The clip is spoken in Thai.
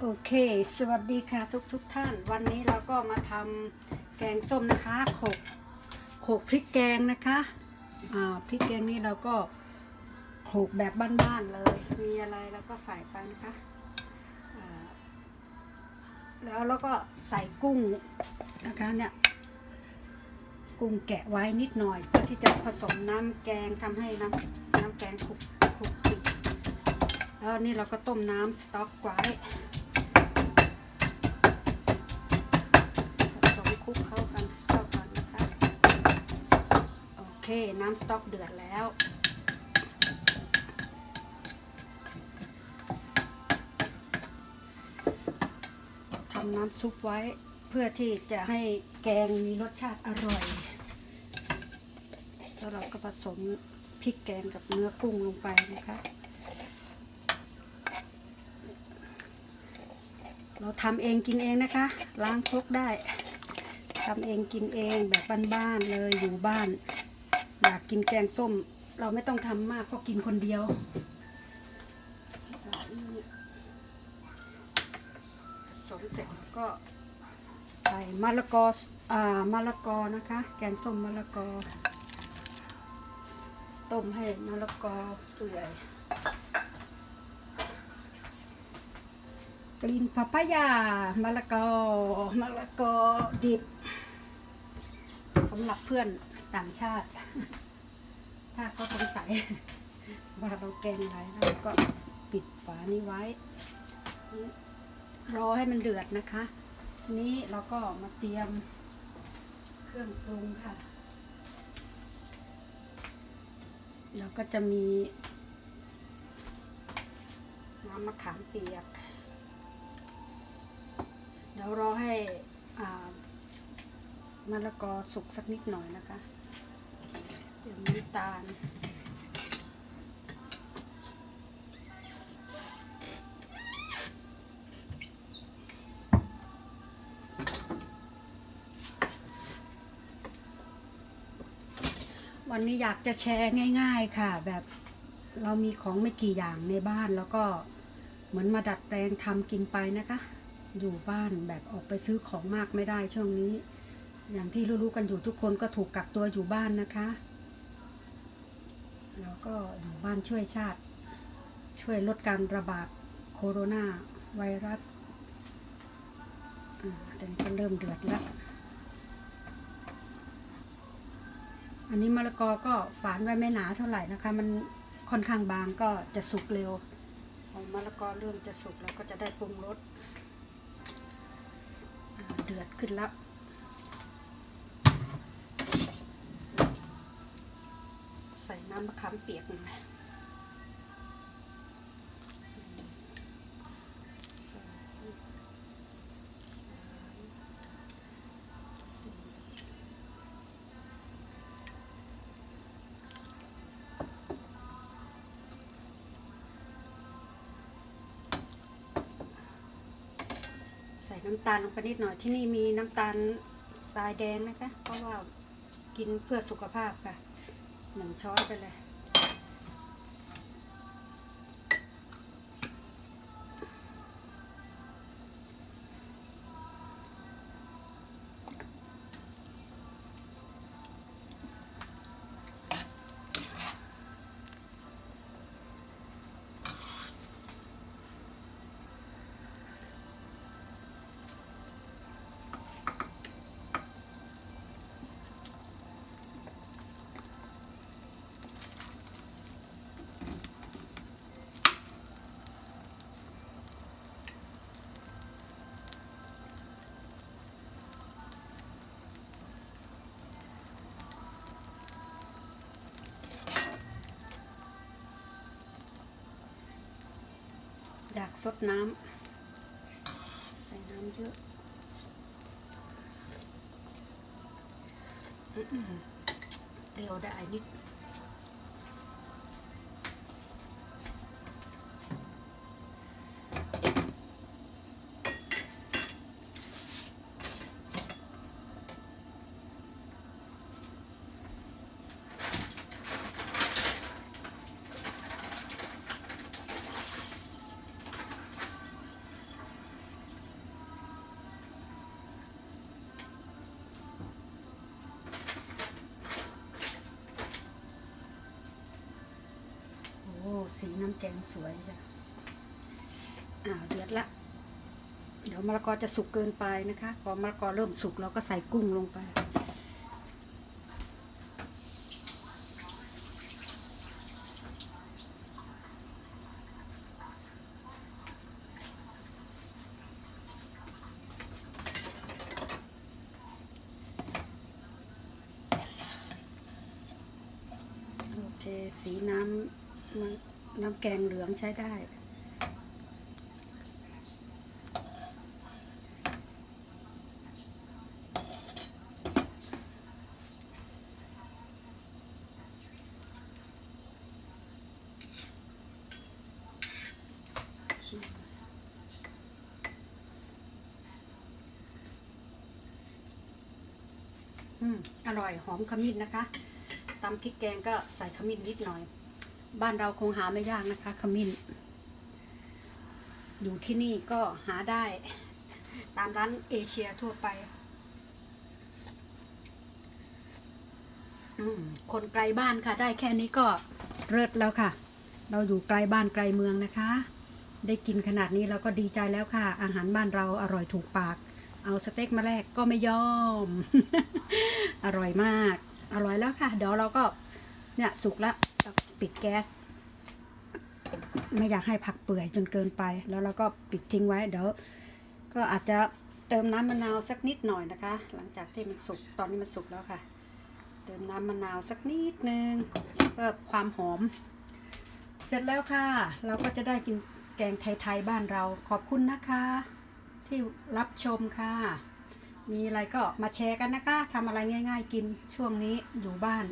โอเค สวัสดีค่ะทุกทุกท่าน วันนี้เราก็มาทำแกงส้มนะคะโขกโขกพริกแกงนะคะอ่าพริกแกงนี้เราก็โขกแบบบ้านๆเลย มีอะไรเราก็ใส่ไปนะคะแล้วเราก็ใส่กุ้งนะคะเนี่ยกุ้งแกะไว้นิดหน่อย เพื่อที่จะผสมน้ำแกงทำให้น้ำน้ำแกงคลุกคลุกคลิกแล้วนี่เราก็ต้มน้ำสต๊อกไว้ คลุกเข้ากันเข้ากันนะคะโอเคน้ำสต๊อกเดือดแล้วทำน้ำซุปไว้เพื่อที่จะให้แกงมีรสชาติอร่อยแล้วเราก็ผสมพริกแกงกับเนื้อกุ้งลงไปนะคะเราทำเองกินเองนะคะ ล้างครกได้ ทำเองกินเองแบบบ้านๆเลยอยู่บ้าน อยากกินแกงส้ม เราไม่ต้องทำมากก็กินคนเดียวผสมเสร็จก็ใส่มะละกออ่ามะละกอนะคะ แกงส้มมะละกอ ต้มให้มะละกอเปื่อย กลิ่นปาปายามะละกอมะละกอดิบสำหรับเพื่อนต่างชาติ ถ้าเขาสงสัยว่าเราแกงอะไรเราก็ปิดฝานี้ไว้ รอให้มันเดือดนะคะ นี้เราก็มาเตรียมเครื่องปรุงค่ะแล้วก็จะมีน้ำมะขามเปียก ดี๋ยวรอให้อ่ามะละกอสุกสักนิดหน่อยนะคะ เดี๋ยวน้ำตาลวันนี้อยากจะแชร์ง่าย ๆค่ะ แบบเรามีของไม่กี่อย่างในบ้านแล้วก็เหมือนมาดัดแปลงทำกินไปนะคะ อยู่บ้านแบบออกไปซื้อของมากไม่ได้ช่วงนี้ อย่างที่รู้ๆกันอยู่ทุกคนก็ถูกกักตัวอยู่บ้านนะคะแล้วก็อยู่บ้านช่วยชาติ ช่วยลดการระบาดโคโรนาไวรัสอ่าแต่นี่ก็เริ่มเดือดแล้ว อันนี้มะละกอก็ฝานไว้ไม่หนาเท่าไหร่นะคะ มันค่อนข้างบางก็จะสุกเร็วพอมะละกอเริ่มจะสุกแล้วก็จะได้ปรุงรส เดือดขึ้นแล้วใส่น้ำมะขามเปียกหน่อย น้ำตาลลงไปนิดหน่อยที่นี่มีน้ำตาลทรายแดงนะคะ เพราะว่ากินเพื่อสุขภาพค่ะหนึ่งช้อนไปเลย อยากซดน้ำใส่น้ำเยอะเปรี้ยวได้นิดีน้ำแกงสวยจ้ะอ้าวเดือดละ เดี๋ยวมะละกอจะสุกเกินไปนะคะ พอมะละกอเริ่มสุกเราก็ใส่กุ้งลงไปโอเคสีน้ำน้ำ น้ำแกงเหลืองใช้ได้อืมอร่อยหอมขมิ้นนะคะตำพริกแกงก็ใส่ขมิ้นนิดหน่อย บ้านเราคงหาไม่ยากนะคะขมิ้น อยู่ที่นี่ก็หาได้ ตามร้านเอเชียทั่วไป คนไกลบ้านค่ะ ได้แค่นี้ก็เลิศแล้วค่ะ เราอยู่ไกลบ้านไกลเมืองนะคะ ได้กินขนาดนี้เราก็ดีใจแล้วค่ะ อาหารบ้านเราอร่อยถูกปาก เอาสเต็กมาแลกก็ไม่ยอม อร่อยมาก อร่อยแล้วค่ะ เดี๋ยวเราก็เนี่ยสุกแล้ว ปิดแก๊ส ไม่อยากให้ผักเปื่อยจนเกินไป แล้วเราก็ปิดทิ้งไว้เดี๋ยวก็อาจจะเติมน้ำมะนาวสักนิดหน่อยนะคะ หลังจากที่มันสุกตอนนี้มันสุกแล้วค่ะ เติมน้ำมะนาวสักนิดนึงเพื่อความหอม เสร็จแล้วค่ะ เราก็จะได้กินแกงไทยๆบ้านเราขอบคุณนะคะ ที่รับชมค่ะ มีอะไรก็มาแชร์กันนะคะทำอะไรง่าย ๆ กินช่วงนี้อยู่บ้าน